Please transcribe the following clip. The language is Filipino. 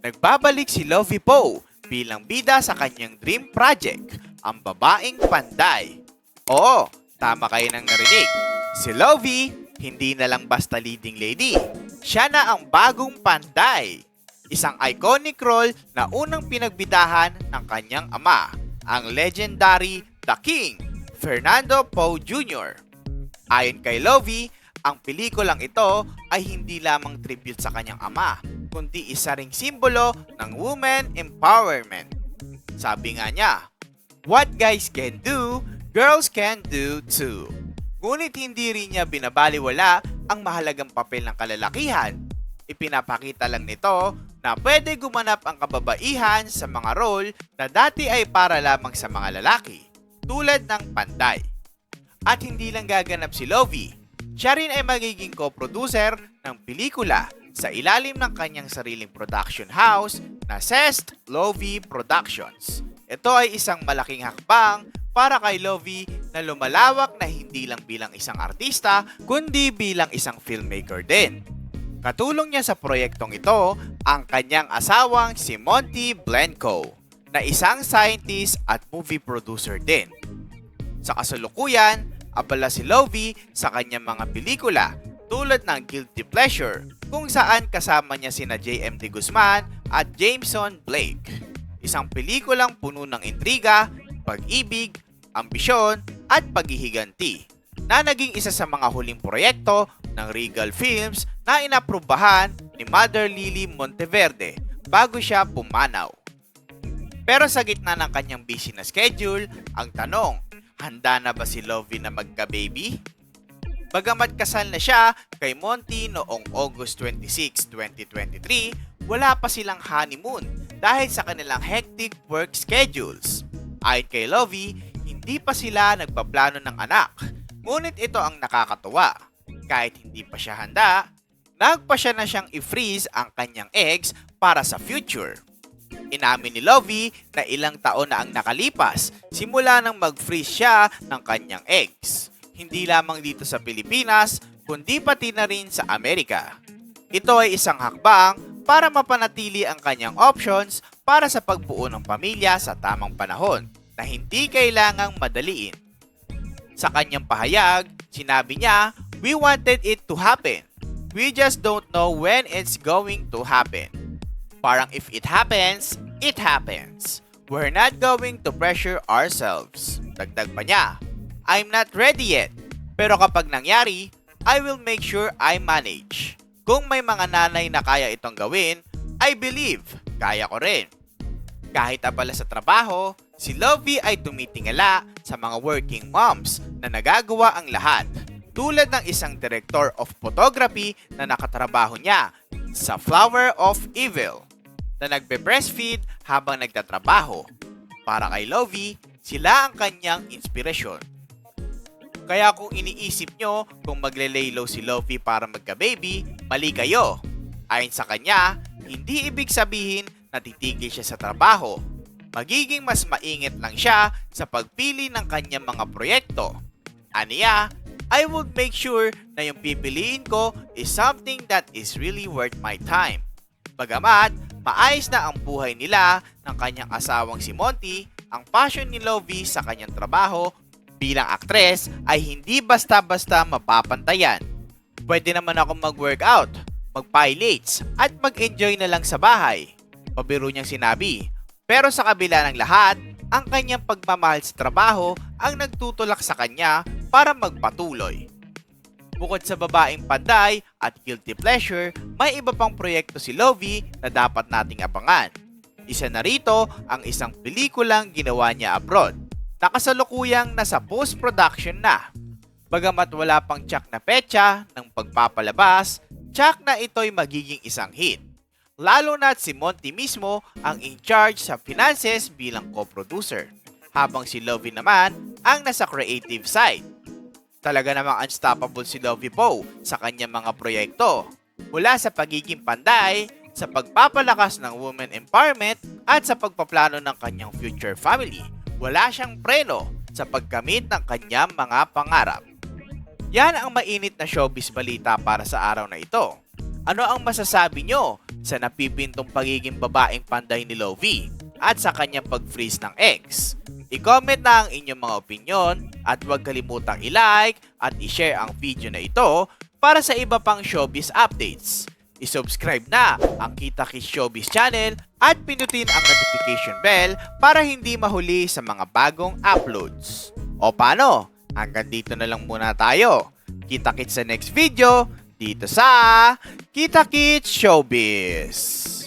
Nagbabalik si Lovie Poe bilang bida sa kanyang dream project, ang babaeng panday. Oo, tama kayo nang narinig. Si Lovie, hindi na lang basta leading lady. Siya na ang bagong panday. Isang iconic role na unang pinagbidahan ng kanyang ama, ang legendary The King, Fernando Poe Jr. Ayon kay Lovie, ang pelikulang ito ay hindi lamang tribute sa kanyang ama, kundi isa ring simbolo ng women empowerment. Sabi nga niya, What guys can do, girls can do too. Ngunit hindi rin niya binabaliwala ang mahalagang papel ng kalalakihan. Ipinapakita lang nito na pwede gumanap ang kababaihan sa mga role na dati ay para lamang sa mga lalaki, tulad ng panday. At hindi lang gaganap si Lovie, siya rin ay magiging co-producer ng pelikula sa ilalim ng kanyang sariling production house na Cest Lovie Productions. Ito ay isang malaking hakbang para kay Lovie na lumalawak na hindi lang bilang isang artista, kundi bilang isang filmmaker din. Katulong niya sa proyektong ito ang kanyang asawang si Monty Blenko, na isang scientist at movie producer din. Sa kasalukuyan, abala si Lovie sa kanyang mga pelikula tulad ng Guilty Pleasure kung saan kasama niya sina JMD Guzman at Jameson Blake. Isang pelikulang puno ng intriga, pag-ibig, ambisyon at paghihiganti na naging isa sa mga huling proyekto ng Regal Films na inaprubahan ni Mother Lily Monteverde bago siya pumanaw. Pero sa gitna ng kanyang busy na schedule, ang tanong, handa na ba si Lovie na magka-baby? Bagamat kasal na siya kay Monty noong August 26, 2023, wala pa silang honeymoon dahil sa kanilang hectic work schedules. Ayon kay Lovie, hindi pa sila nagpaplano ng anak. Ngunit ito ang nakakatuwa. Kahit hindi pa siya handa, nagpa siya na siyang i-freeze ang kanyang eggs para sa future. Inamin ni Lovie na ilang taon na ang nakalipas simula nang mag-freeze siya ng kanyang eggs. Hindi lamang dito sa Pilipinas, kundi pati na rin sa Amerika. Ito ay isang hakbang para mapanatili ang kanyang options para sa pagbuo ng pamilya sa tamang panahon na hindi kailangang madaliin. Sa kanyang pahayag, sinabi niya, We wanted it to happen. We just don't know when it's going to happen. Parang if it happens, it happens. We're not going to pressure ourselves. Dagdag pa niya, I'm not ready yet. Pero kapag nangyari, I will make sure I manage. Kung may mga nanay na kaya itong gawin, I believe kaya ko rin. Kahit abala sa trabaho, si Lovie ay tumitingala sa mga working moms na nagagawa ang lahat. Tulad ng isang director of photography na nakatrabaho niya sa Flower of Evil na nagbe-breastfeed habang nagtatrabaho. Para kay Lovie, sila ang kanyang inspirasyon. Kaya kung iniisip nyo kung magle-lay low si Lovie para magka-baby, mali kayo. Ayon sa kanya, hindi ibig sabihin na titigil siya sa trabaho. Magiging mas maingat lang siya sa pagpili ng kanyang mga proyekto. Aniya, I would make sure na yung pipiliin ko is something that is really worth my time. Bagamat, maayos na ang buhay nila ng kanyang asawang si Monty, ang passion ni Lovie sa kanyang trabaho bilang aktres ay hindi basta-basta mapapantayan. Pwede naman ako mag-workout, mag-pilates, at mag-enjoy na lang sa bahay. Pabiro niyang sinabi. Pero sa kabila ng lahat, ang kanyang pagmamahal sa trabaho ang nagtutulak sa kanya para magpatuloy. Bukod sa babaeng panday at guilty pleasure, may iba pang proyekto si Lovie na dapat nating abangan. Isa na rito ang isang pelikulang ginawa niya abroad. Nakasalukuyang nasa post-production na. Bagamat wala pang tsak na petsa ng pagpapalabas, tsak na ito'y magiging isang hit. Lalo na't si Monty mismo ang in charge sa finances bilang co-producer, habang si Lovie naman ang nasa creative side. Talaga namang unstoppable si Lovie Poe sa kanyang mga proyekto. Mula sa pagiging panday, sa pagpapalakas ng women empowerment at sa pagpaplano ng kanyang future family. Wala siyang preno sa pagkamit ng kanyang mga pangarap. Yan ang mainit na showbiz balita para sa araw na ito. Ano ang masasabi nyo? sa napipintong pagiging babaeng panday ni Lovie at sa kanyang pag-freeze ng eggs. I-comment na ang inyong mga opinion at huwag kalimutang i-like at i-share ang video na ito para sa iba pang showbiz updates. I-subscribe na ang Kita Kids Showbiz channel at pinutin ang notification bell para hindi mahuli sa mga bagong uploads. O paano? Hanggang dito na lang muna tayo. Kita kits sa next video dito sa Kita Kids Showbiz.